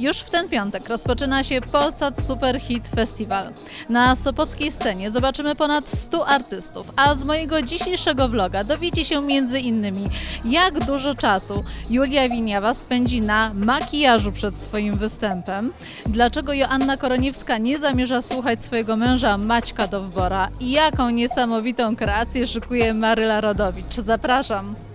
Już w ten piątek rozpoczyna się Polsat Super Hit Festival. Na sopockiej scenie zobaczymy ponad 100 artystów, a z mojego dzisiejszego vloga dowiecie się między innymi, jak dużo czasu Julia Winiawa spędzi na makijażu przed swoim występem, dlaczego Joanna Koroniewska nie zamierza słuchać swojego męża Maćka Dowbora i jaką niesamowitą kreację szykuje Maryla Rodowicz. Zapraszam!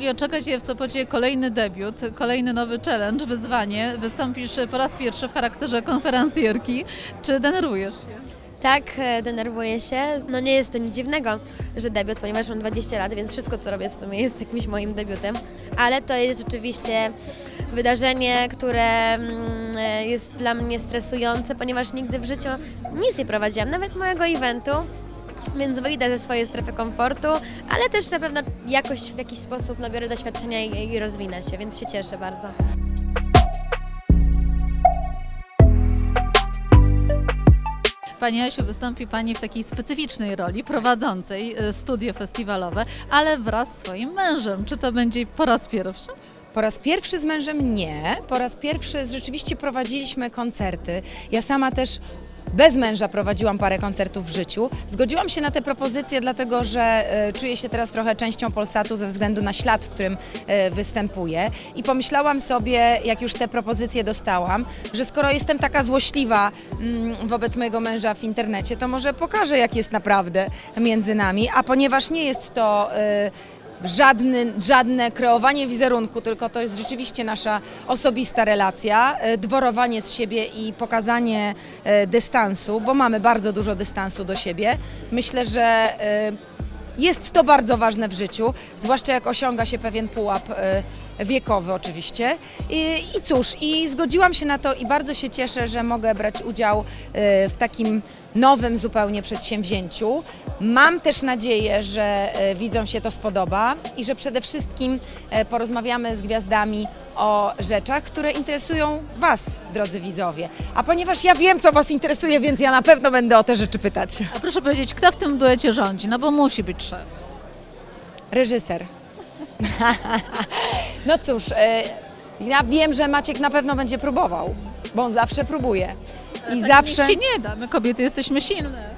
Julio, czeka Cię w Sopocie kolejny debiut, kolejny nowy challenge, wyzwanie. Wystąpisz po raz pierwszy w charakterze konferencjerki. Czy denerwujesz się? Tak, e, denerwuję się. No nie jest to nic dziwnego, że debiut, ponieważ mam 20 lat, więc wszystko co robię w sumie jest jakimś moim debiutem. Ale to jest rzeczywiście wydarzenie, które mm, e, jest dla mnie stresujące, ponieważ nigdy w życiu nic nie prowadziłam, nawet mojego eventu. Więc wyjdę ze swojej strefy komfortu, ale też na pewno jakoś w jakiś sposób nabiorę doświadczenia i, i rozwinę się, więc się cieszę bardzo. Pani Asiu, wystąpi Pani w takiej specyficznej roli prowadzącej e, studio festiwalowe, ale wraz z swoim mężem. Czy to będzie po raz pierwszy? Po raz pierwszy z mężem nie. Po raz pierwszy rzeczywiście prowadziliśmy koncerty. Ja sama też bez męża prowadziłam parę koncertów w życiu. Zgodziłam się na te propozycje, dlatego że e, czuję się teraz trochę częścią Polsatu ze względu na ślad, w którym e, występuję. I pomyślałam sobie, jak już te propozycje dostałam, że skoro jestem taka złośliwa mm, wobec mojego męża w internecie, to może pokażę, jak jest naprawdę między nami. A ponieważ nie jest to. Żadny, żadne kreowanie wizerunku, tylko to jest rzeczywiście nasza osobista relacja, e, dworowanie z siebie i pokazanie e, dystansu, bo mamy bardzo dużo dystansu do siebie. Myślę, że e, jest to bardzo ważne w życiu, zwłaszcza jak osiąga się pewien pułap wiekowy oczywiście. I, I cóż, i zgodziłam się na to i bardzo się cieszę, że mogę brać udział e, w takim nowym zupełnie przedsięwzięciu. Mam też nadzieję, że e, widzom się to spodoba i że przede wszystkim e, porozmawiamy z gwiazdami o rzeczach, które interesują Was, drodzy widzowie. A ponieważ ja wiem, co Was interesuje, więc ja na pewno będę o te rzeczy pytać. A proszę powiedzieć, kto w tym duecie rządzi? No bo musi być szef. Reżyser. no cóż, e, ja wiem, że Maciek na pewno będzie próbował, bo on zawsze próbuje. I tak zawsze się nie da, my kobiety jesteśmy silne.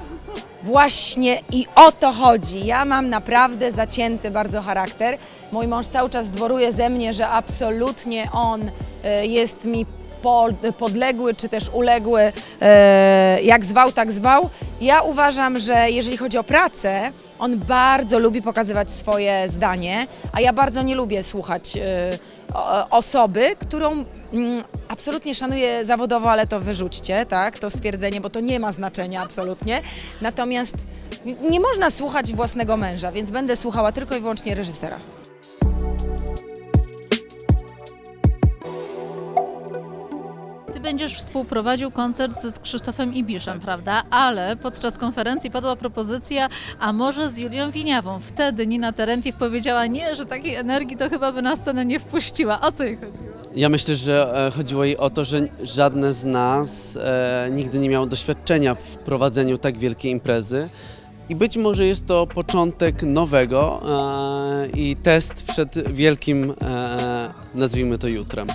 właśnie i o to chodzi. Ja mam naprawdę zacięty bardzo charakter. Mój mąż cały czas dworuje ze mnie, że absolutnie on e, jest mi podległy czy też uległy, e, jak zwał, tak zwał. Ja uważam, że jeżeli chodzi o pracę, on bardzo lubi pokazywać swoje zdanie, a ja bardzo nie lubię słuchać e, osoby, którą mm, absolutnie szanuję zawodowo, ale to wyrzućcie, tak, to stwierdzenie, bo to nie ma znaczenia absolutnie. Natomiast nie można słuchać własnego męża, więc będę słuchała tylko i wyłącznie reżysera. Będziesz współprowadził koncert z Krzysztofem Ibiszem, prawda? Ale podczas konferencji padła propozycja, a może z Julią Winiawą. Wtedy Nina Terentiew powiedziała nie, że takiej energii to chyba by na scenę nie wpuściła. O co jej chodziło? Ja myślę, że e, chodziło jej o to, że żadne z nas e, nigdy nie miało doświadczenia w prowadzeniu tak wielkiej imprezy. I być może jest to początek nowego e, i test przed wielkim, e, nazwijmy to jutrem.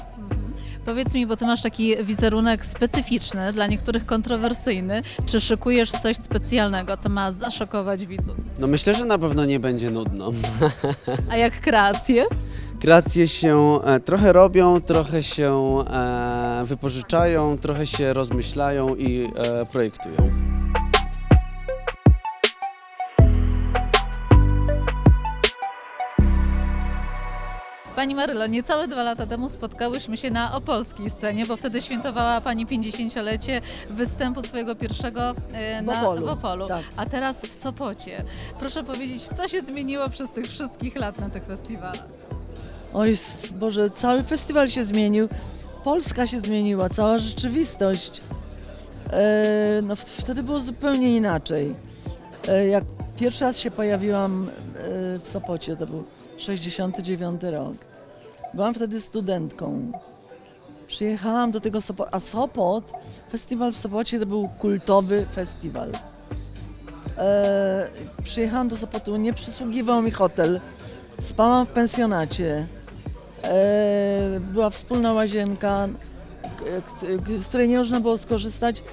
Powiedz mi, bo ty masz taki wizerunek specyficzny, dla niektórych kontrowersyjny. Czy szykujesz coś specjalnego, co ma zaszokować widzów? No myślę, że na pewno nie będzie nudno. A jak kreacje? Kreacje się e, trochę robią, trochę się e, wypożyczają, trochę się rozmyślają i e, projektują. Pani Marylo, niecałe dwa lata temu spotkałyśmy się na opolskiej scenie, bo wtedy świętowała Pani 50-lecie występu swojego pierwszego e, na, w Opolu, tak. a teraz w Sopocie. Proszę powiedzieć, co się zmieniło przez tych wszystkich lat na tych festiwalach? Oj, s- Boże, cały festiwal się zmienił. Polska się zmieniła, cała rzeczywistość. E, no w- wtedy było zupełnie inaczej. E, jak pierwszy raz się pojawiłam e, w Sopocie, to był 69 rok. Byłam wtedy studentką. Przyjechałam do tego Sopotu, a Sopot, festiwal w Sopocie to był kultowy festiwal. E, przyjechałam do Sopotu, nie przysługiwał mi hotel. Spałam w pensjonacie. E, była wspólna łazienka, k- z której nie można było skorzystać,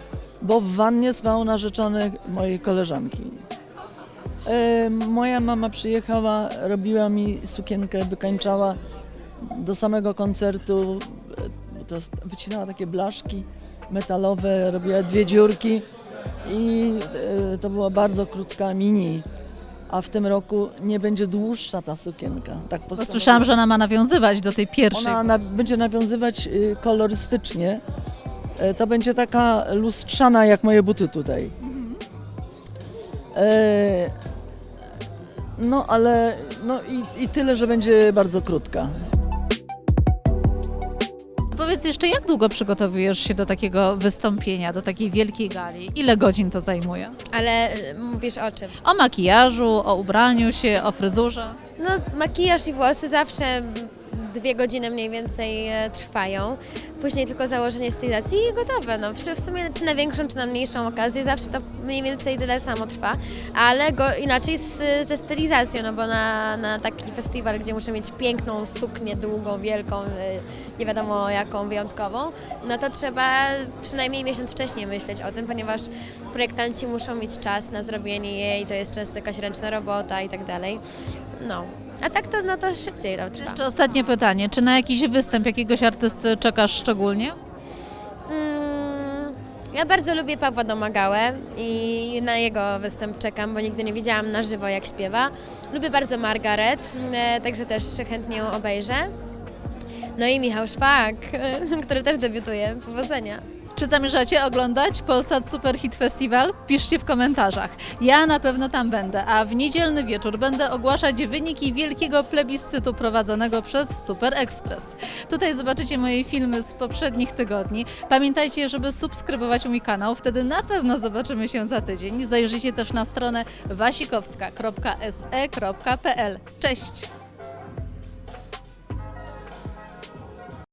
bo w wannie spał narzeczony mojej koleżanki. E, moja mama przyjechała, robiła mi sukienkę, wykańczała do samego koncertu. To wycinała takie blaszki metalowe, robiła dwie dziurki i e, to była bardzo krótka mini. A w tym roku nie będzie dłuższa ta sukienka. Tak Bo słyszałam, że ona ma nawiązywać do tej pierwszej. Ona na, będzie nawiązywać y, kolorystycznie. E, To będzie taka lustrzana jak moje buty tutaj. E, no ale no i, i tyle, że będzie bardzo krótka. Powiedz jeszcze, jak długo przygotowujesz się do takiego wystąpienia, do takiej wielkiej gali? Ile godzin to zajmuje? Ale y, mówisz o czym? O makijażu, o ubraniu się, o fryzurze. No, makijaż i włosy zawsze dwie godziny mniej więcej e, trwają. Później tylko założenie stylizacji i gotowe. No, w sumie czy na większą, czy na mniejszą okazję zawsze to mniej więcej tyle samo trwa, ale go, inaczej z, ze stylizacją, no bo na, na taki festiwal, gdzie muszę mieć piękną suknię, długą, wielką, e, nie wiadomo jaką, wyjątkową, no to trzeba przynajmniej miesiąc wcześniej myśleć o tym, ponieważ projektanci muszą mieć czas na zrobienie jej, to jest często jakaś ręczna robota i tak dalej. No, a tak to, no to szybciej to trwa. Jeszcze ostatnie pytanie. Czy na jakiś występ jakiegoś artysty czekasz szczególnie? Mm, ja bardzo lubię Pawła Domagałę i na jego występ czekam, bo nigdy nie widziałam na żywo jak śpiewa. Lubię bardzo Margaret, e, także też chętnie ją obejrzę. No i Michał Szpak, który też debiutuje. Powodzenia. Czy zamierzacie oglądać Polsat Super Hit Festival? Piszcie w komentarzach. Ja na pewno tam będę, a w niedzielny wieczór będę ogłaszać wyniki wielkiego plebiscytu prowadzonego przez Super Express. Tutaj zobaczycie moje filmy z poprzednich tygodni. Pamiętajcie, żeby subskrybować mój kanał, wtedy na pewno zobaczymy się za tydzień. Zajrzyjcie też na stronę wasikowska.se.pl. Cześć!